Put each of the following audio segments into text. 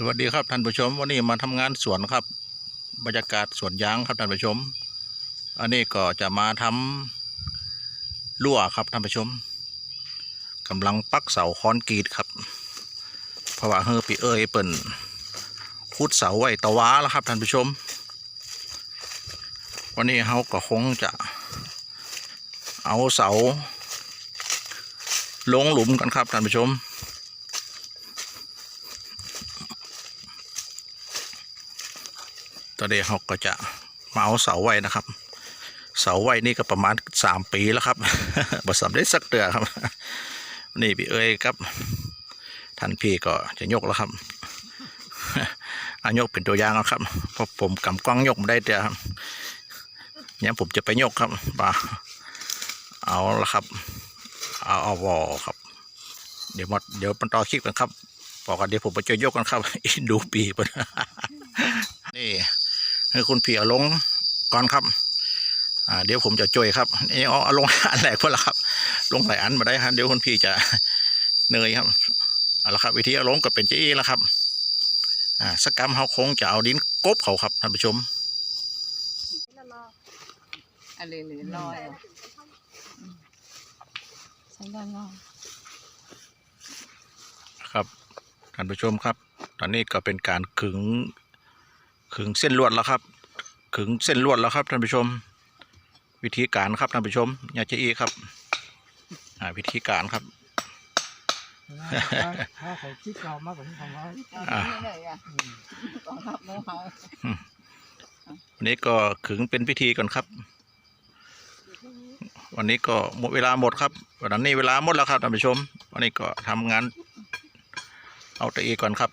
สวัสดีครับท่านผู้ชมวันนี้มาทำงานสวนครับ บรรยากาศสวนยางครับท่านผู้ชม อันนี้ก็จะมาทำรั่วครับท่านผู้ชมกำลังปักเสาคอนกรีตครับเพราะว่าเฮอปีเอ้ยเปิ่นขุดเสาไว้ตะว้าแล้วครับท่านผู้ชม วันนี้เขาก็คงจะเอาเสา ลงหลุมกันครับท่านผู้ชม ตอนนี้เขาก็จะมาเอาเสาไว้นะครับ เสาไว้นี่ก็ประมาณสามปีแล้วครับบ่สำเร็จสักเตือครับ นี่พี่เอ้ยครับท่านพี่ก็จะยกแล้วครับอายกเป็นตัวอย่างเอาครับเพราะผมกำกล้องยกไม่ได้เดียวครับเนี่ยผมจะไปยกครับมาเอาละครับ เอาเอาวอครับ เดี๋ยวมาเดี๋ยวมันต่อคลิปกันครับบอกกันเดี๋ยวผมไปช่วยกกันครับ อินดูปีไปนี่ ให้คุณพี่เอาลงก่อนครับอ่าเดี๋ยวผมจะช่วยครับนี่เอาเอาลงอันแรกเพื่อละครับ ลงหลายอันมาได้ครับเดี๋ยวคุณพี่จะเหนื่อยครับเอาละครับ วิธีเอาลงก็เป็นเจี้แล้วครับอ่าสกกรรมเขาคงจะเอาดินกบเขาครับท่านผู้ชมอะไรหรือลอยอะใช้ด้านล่างครับท่านผู้ชมครับ ตอนนี้ก็เป็นการขึง ขึงเส้นลวดแล้วครับ ขึงเส้นลวดแล้วครับท่านผู้ชม วิธีการครับท่านผู้ชมอย่าจะอีครับวิธีการครับถ้าเขาคิดเรามากกว่าที่ทำไว้เอาที่นี่เลยอะกองทัพโมเฮาวันนี้ก็ขึงเป็นพิธีก่อนครับ วันนี้ก็หมดเวลาหมดครับวันนี้เวลาหมดแล้วครับท่านผู้ชม วันนี้ก็ทำงานเอาแตะอีก่อนครับ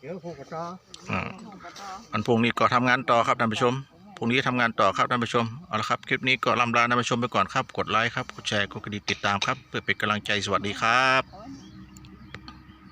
เดี๋ยวพวกกระจออ่าของปะตอวันพรุ่งนี้ก็ทำงานต่อครับท่านผู้ชมพรุ่งนี้ทำงานต่อครับท่านผู้ชมเอาละครับคลิปนี้ก็ลำลาท่านผู้ชมไปก่อนครับกดไลค์ครับกดแชร์กดกระดิ่งติดตามครับเพื่อเป็นกำลังใจสวัสดีครับ